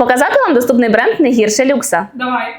Показати вам доступний бренд не гірше люкса. Давай.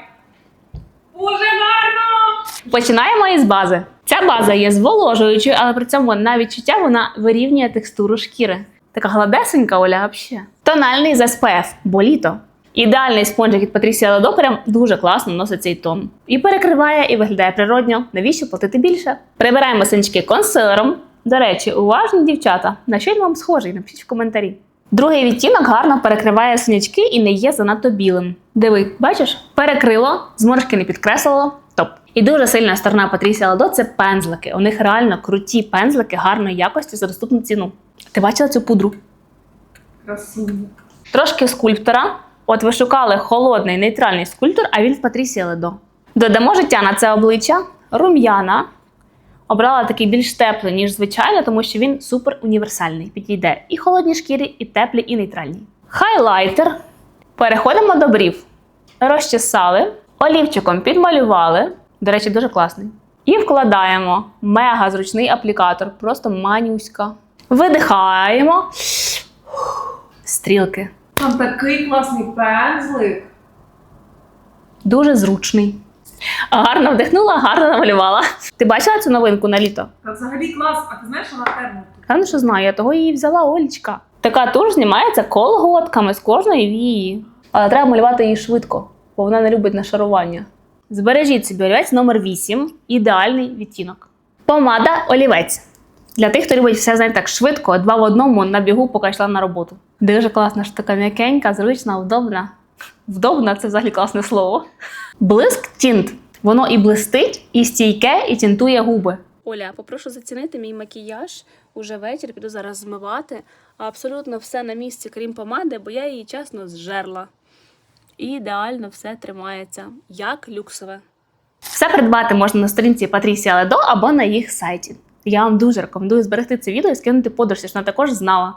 Боже, гарно! Починаємо із бази. Ця база є зволожуючою, але при цьому на відчуття вона вирівнює текстуру шкіри. Така гладесенька Оля взагалі. Тональний з SPF, бо літо. Ідеальний спонжик від Patricia Ледо прям дуже класно носить цей тон. І перекриває, і виглядає природньо. Навіщо платити більше? Прибираємо синички консилером. До речі, уважні дівчата. На що він вам схожий? Напишіть в коментарі. Другий відтінок гарно перекриває синячки і не є занадто білим. Диви, бачиш? Перекрило, зморшки не підкреслило. Топ. І дуже сильна сторона Патрісія Ладо це пензлики. У них реально круті пензлики гарної якості за доступну ціну. Ти бачила цю пудру? Красиво. Трошки скульптора. От ви шукали холодний нейтральний скульптор, а він в Патрісія Ледо. Додамо життя на це обличчя, рум'яна. Обрала такий більш теплий, ніж звичайно, тому що він супер універсальний. Підійде і холодній шкірі, і теплі, і нейтральні. Хайлайтер. Переходимо до брів. Розчесали, олівчиком підмалювали. До речі, дуже класний. І вкладаємо мега зручний аплікатор, просто манюська. Видихаємо. Стрілки. Там такий класний пензлик. Дуже зручний. Гарно вдихнула, гарно намалювала. Ти бачила цю новинку на літо? Та взагалі клас, а ти знаєш, вона термо тут. Певно, що знаю, я того її взяла Олічка. Така туш знімається колготками з кожної вії. Але треба малювати її швидко, бо вона не любить нашарування. Збережіть собі олівець номер 8 ідеальний відтінок. Помада олівець. Для тих, хто любить все знаєте, так швидко, два в одному на бігу, поки йшла на роботу. Дуже класна штука, м'якенька, зручна, удобна. Вдобна це взагалі класне слово. Блиск тінт. Воно і блистить, і стійке, і тінтує губи. Оля, попрошу зацінити мій макіяж. Уже вечір піду зараз змивати. Абсолютно все на місці, крім помади, бо я її чесно зжерла. І ідеально все тримається, як люксове. Все придбати можна на сторінці Патрісія Ледо або на їх сайті. Я вам дуже рекомендую зберегти це відео і скинути подружці, що вона також знала.